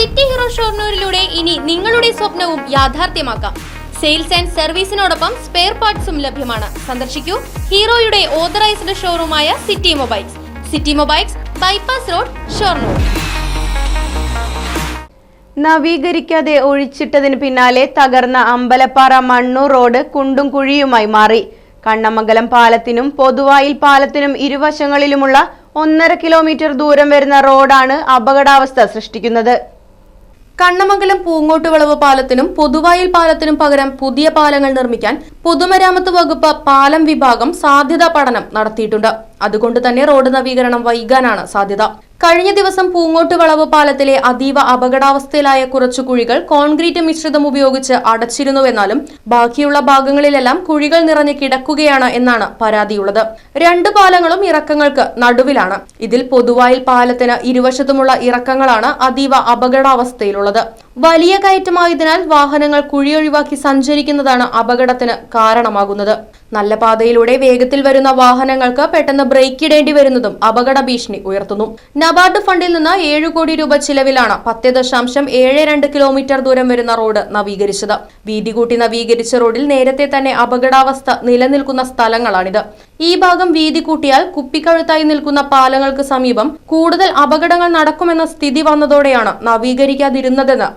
City hero ഷോർണൂരിലൂടെ ഇനി നിങ്ങളുടെ സ്വപ്നവും യാഥാർത്ഥ്യമാക്കാം. സെയിൽസ് ആൻഡ് സർവീസിനോടൊപ്പം സ്പെയർ പാർട്സും ലഭ്യമാണ്. സന്ദർശിക്കൂ ഹീറോയുടെ authorised ഷോറൂമായ city mobiles. City mobiles bypass road Shoranur. നവീകരിക്കാതെ ഒഴിച്ചിട്ടതിന് പിന്നാലെ തകർന്ന അമ്പലപ്പാറ മണ്ണൂർ റോഡ് കുണ്ടും കുഴിയുമായി മാറി. കണ്ണമംഗലം പാലത്തിനും പൊതുവായിൽ പാലത്തിനും ഇരുവശങ്ങളിലുമുള്ള ഒന്നര കിലോമീറ്റർ ദൂരം വരുന്ന റോഡാണ് അപകടാവസ്ഥ സൃഷ്ടിക്കുന്നത്. കണ്ണമംഗലം പൂങ്ങോട്ടുവളവ് പാലത്തിനും പൊതുവായിൽ പാലത്തിനും പകരം പുതിയ പാലങ്ങൾ നിർമ്മിക്കാൻ പൊതുമരാമത്ത് വകുപ്പ് പാലം വിഭാഗം സാധ്യതാ പഠനം നടത്തിയിട്ടുണ്ട്. അതുകൊണ്ട് തന്നെ റോഡ് നവീകരണം വൈകാനാണ് സാധ്യത. കഴിഞ്ഞ ദിവസം പൂങ്ങോട്ട് വളവ് പാലത്തിലെ അതീവ അപകടാവസ്ഥയിലായ കുറച്ചു കുഴികൾ കോൺക്രീറ്റ് മിശ്രിതം ഉപയോഗിച്ച് അടച്ചിരുന്നുവെന്നാലും ബാക്കിയുള്ള ഭാഗങ്ങളിലെല്ലാം കുഴികൾ നിറഞ്ഞ് കിടക്കുകയാണ് എന്നാണ് പരാതിയുള്ളത്. രണ്ട് പാലങ്ങളും ഇറക്കങ്ങൾക്ക് നടുവിലാണ്. ഇതിൽ പൊതുവായിൽ പാലത്തിന് ഇരുവശത്തുമുള്ള ഇറക്കങ്ങളാണ് അതീവ അപകടാവസ്ഥയിലുള്ളത്. വലിയ കയറ്റമായതിനാൽ വാഹനങ്ങൾ കുഴിയൊഴിവാക്കി സഞ്ചരിക്കുന്നതാണ് അപകടത്തിന് കാരണമാകുന്നത്. നല്ല പാതയിലൂടെ വേഗത്തിൽ വരുന്ന വാഹനങ്ങൾക്ക് പെട്ടെന്ന് ബ്രേക്ക് ഇടേണ്ടി വരുന്നതും അപകട ഭീഷണി ഉയർത്തുന്നു. നബാർഡ് ഫണ്ടിൽ നിന്ന് ഏഴ് കോടി രൂപ ചിലവിലാണ് പത്ത് ദശാംശം ഏഴ് രണ്ട് കിലോമീറ്റർ ദൂരം വരുന്ന റോഡ് നവീകരിച്ചത്. വീതി കൂട്ടി നവീകരിച്ച റോഡിൽ നേരത്തെ തന്നെ അപകടാവസ്ഥ നിലനിൽക്കുന്ന സ്ഥലങ്ങളാണിത്. ഈ ഭാഗം വീതി കൂട്ടിയാൽ കുപ്പിക്കഴുത്തായി നിൽക്കുന്ന പാലങ്ങൾക്ക് സമീപം കൂടുതൽ അപകടങ്ങൾ നടക്കുമെന്ന സ്ഥിതി വന്നതോടെയാണ് നവീകരിക്കാതിരുന്നതെന്ന്